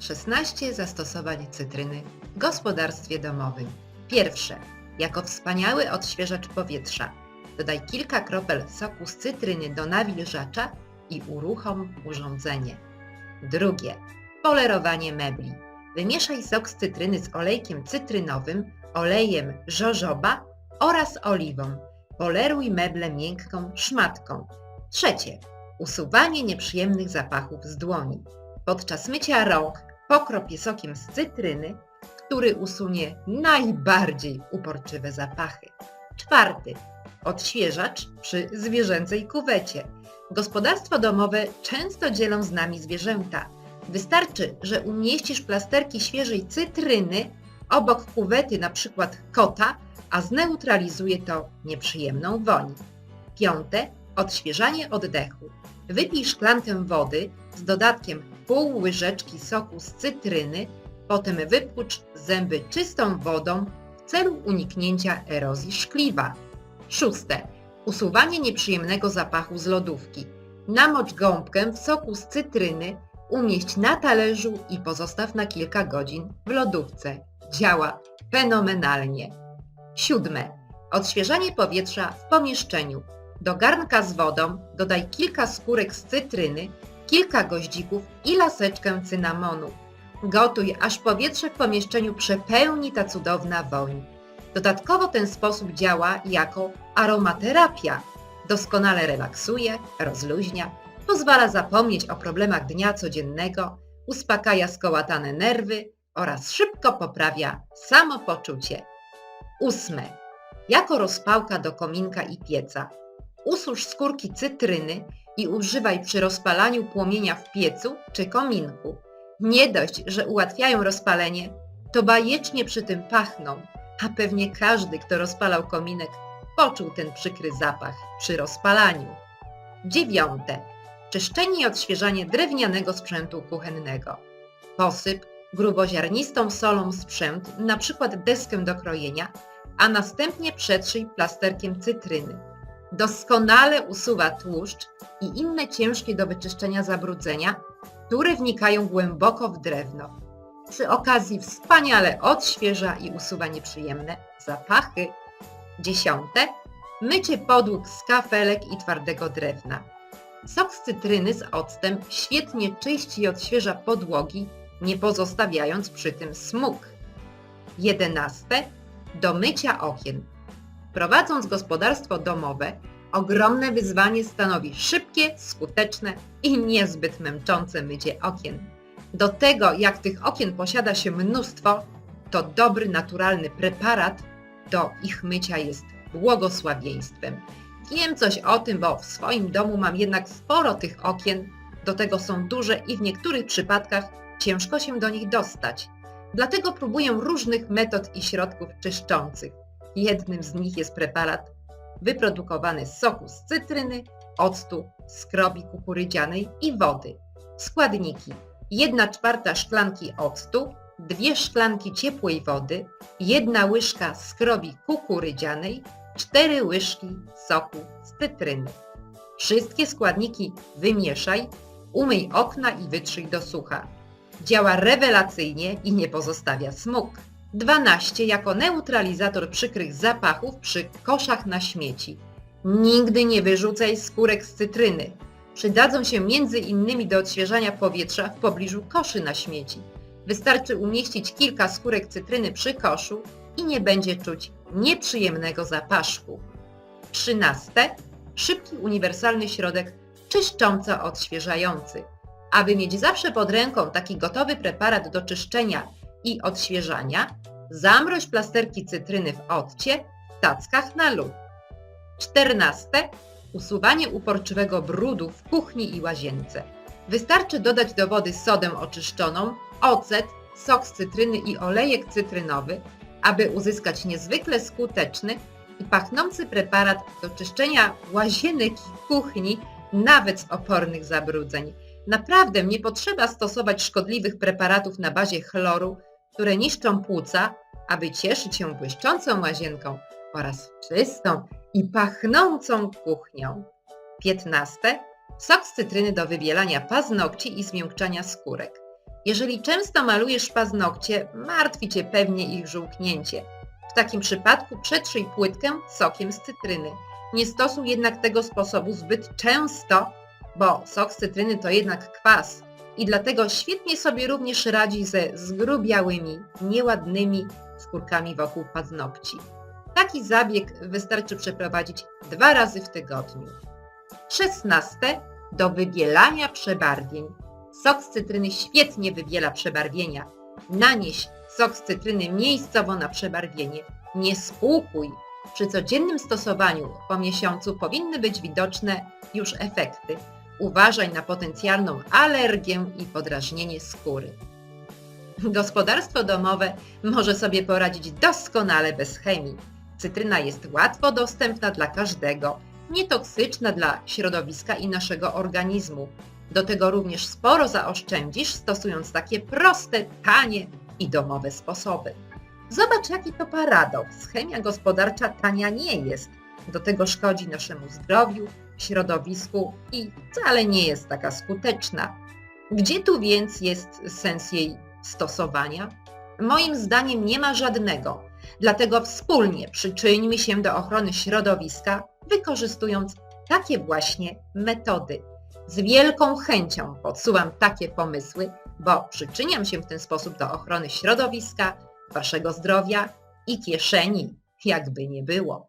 16 zastosowań cytryny w gospodarstwie domowym. Pierwsze. Jako wspaniały odświeżacz powietrza. Dodaj kilka kropel soku z cytryny do nawilżacza i uruchom urządzenie. Drugie. Polerowanie mebli. Wymieszaj sok z cytryny z olejkiem cytrynowym, olejem żożoba oraz oliwą. Poleruj meble miękką szmatką. Trzecie. Usuwanie nieprzyjemnych zapachów z dłoni. Podczas mycia rąk pokrop je sokiem z cytryny, który usunie najbardziej uporczywe zapachy. Czwarty. Odświeżacz przy zwierzęcej kuwecie. Gospodarstwa domowe często dzielą z nami zwierzęta. Wystarczy, że umieścisz plasterki świeżej cytryny obok kuwety np. kota, a zneutralizuje to nieprzyjemną woń. Piąte. Odświeżanie oddechu. Wypij szklankę wody z dodatkiem pół łyżeczki soku z cytryny, potem wypłucz zęby czystą wodą w celu uniknięcia erozji szkliwa. Szóste. Usuwanie nieprzyjemnego zapachu z lodówki. Namocz gąbkę w soku z cytryny, umieść na talerzu i pozostaw na kilka godzin w lodówce. Działa fenomenalnie. Siódme. Odświeżanie powietrza w pomieszczeniu. Do garnka z wodą dodaj kilka skórek z cytryny, kilka goździków i laseczkę cynamonu. Gotuj, aż powietrze w pomieszczeniu przepełni ta cudowna woń. Dodatkowo ten sposób działa jako aromaterapia. Doskonale relaksuje, rozluźnia, pozwala zapomnieć o problemach dnia codziennego, uspokaja skołatane nerwy oraz szybko poprawia samopoczucie. Ósme. Jako rozpałka do kominka i pieca. Ususz skórki cytryny i używaj przy rozpalaniu płomienia w piecu czy kominku. Nie dość, że ułatwiają rozpalenie, to bajecznie przy tym pachną, a pewnie każdy, kto rozpalał kominek, poczuł ten przykry zapach przy rozpalaniu. Dziewiąte. Czyszczenie i odświeżanie drewnianego sprzętu kuchennego. Posyp gruboziarnistą solą sprzęt, np. deskę do krojenia, a następnie przetrzyj plasterkiem cytryny. Doskonale usuwa tłuszcz i inne ciężkie do wyczyszczenia zabrudzenia, które wnikają głęboko w drewno. Przy okazji wspaniale odświeża i usuwa nieprzyjemne zapachy. Dziesiąte. Mycie podłóg z kafelek i twardego drewna. Sok z cytryny z octem świetnie czyści i odświeża podłogi, nie pozostawiając przy tym smug. Jedenaste. Do mycia okien. Prowadząc gospodarstwo domowe, ogromne wyzwanie stanowi szybkie, skuteczne i niezbyt męczące mycie okien. Do tego, jak tych okien posiada się mnóstwo, to dobry, naturalny preparat do ich mycia jest błogosławieństwem. Wiem coś o tym, bo w swoim domu mam jednak sporo tych okien, do tego są duże i w niektórych przypadkach ciężko się do nich dostać. Dlatego próbuję różnych metod i środków czyszczących. Jednym z nich jest preparat wyprodukowany z soku z cytryny, octu, skrobi kukurydzianej i wody. Składniki 1 czwarta szklanki octu, 2 szklanki ciepłej wody, 1 łyżka skrobi kukurydzianej, 4 łyżki soku z cytryny. Wszystkie składniki wymieszaj, umyj okna i wytrzyj do sucha. Działa rewelacyjnie i nie pozostawia smug. 12 jako neutralizator przykrych zapachów przy koszach na śmieci. Nigdy nie wyrzucaj skórek z cytryny. Przydadzą się między innymi do odświeżania powietrza w pobliżu koszy na śmieci. Wystarczy umieścić kilka skórek cytryny przy koszu i nie będzie czuć nieprzyjemnego zapaszku. 13. Szybki uniwersalny środek czyszcząco-odświeżający. Aby mieć zawsze pod ręką taki gotowy preparat do czyszczenia i odświeżania, zamroź plasterki cytryny w odcie w tackach na lód. 14. Usuwanie uporczywego brudu w kuchni i łazience. Wystarczy dodać do wody sodę oczyszczoną, ocet, sok z cytryny i olejek cytrynowy, aby uzyskać niezwykle skuteczny i pachnący preparat do czyszczenia łazienek i kuchni, nawet z opornych zabrudzeń. Naprawdę nie potrzeba stosować szkodliwych preparatów na bazie chloru, które niszczą płuca, aby cieszyć się błyszczącą łazienką oraz czystą i pachnącą kuchnią. 15. Sok z cytryny do wybielania paznokci i zmiękczania skórek. Jeżeli często malujesz paznokcie, martwi Cię pewnie ich żółknięcie. W takim przypadku przetrzyj płytkę sokiem z cytryny. Nie stosuj jednak tego sposobu zbyt często, bo sok z cytryny to jednak kwas i dlatego świetnie sobie również radzi ze zgrubiałymi, nieładnymi skórkami wokół paznokci. Taki zabieg wystarczy przeprowadzić dwa razy w tygodniu. 16. Do wybielania przebarwień. Sok z cytryny świetnie wybiela przebarwienia. Nanieś sok z cytryny miejscowo na przebarwienie. Nie spłukuj. Przy codziennym stosowaniu po miesiącu powinny być widoczne już efekty. Uważaj na potencjalną alergię i podrażnienie skóry. Gospodarstwo domowe może sobie poradzić doskonale bez chemii. Cytryna jest łatwo dostępna dla każdego, nietoksyczna dla środowiska i naszego organizmu. Do tego również sporo zaoszczędzisz, stosując takie proste, tanie i domowe sposoby. Zobacz, jaki to paradoks. Chemia gospodarcza tania nie jest. Do tego szkodzi naszemu zdrowiu, środowisku i wcale nie jest taka skuteczna. Gdzie tu więc jest sens jej stosowania? Moim zdaniem nie ma żadnego. Dlatego wspólnie przyczyńmy się do ochrony środowiska, wykorzystując takie właśnie metody. Z wielką chęcią podsuwam takie pomysły, bo przyczyniam się w ten sposób do ochrony środowiska, waszego zdrowia i kieszeni, jakby nie było.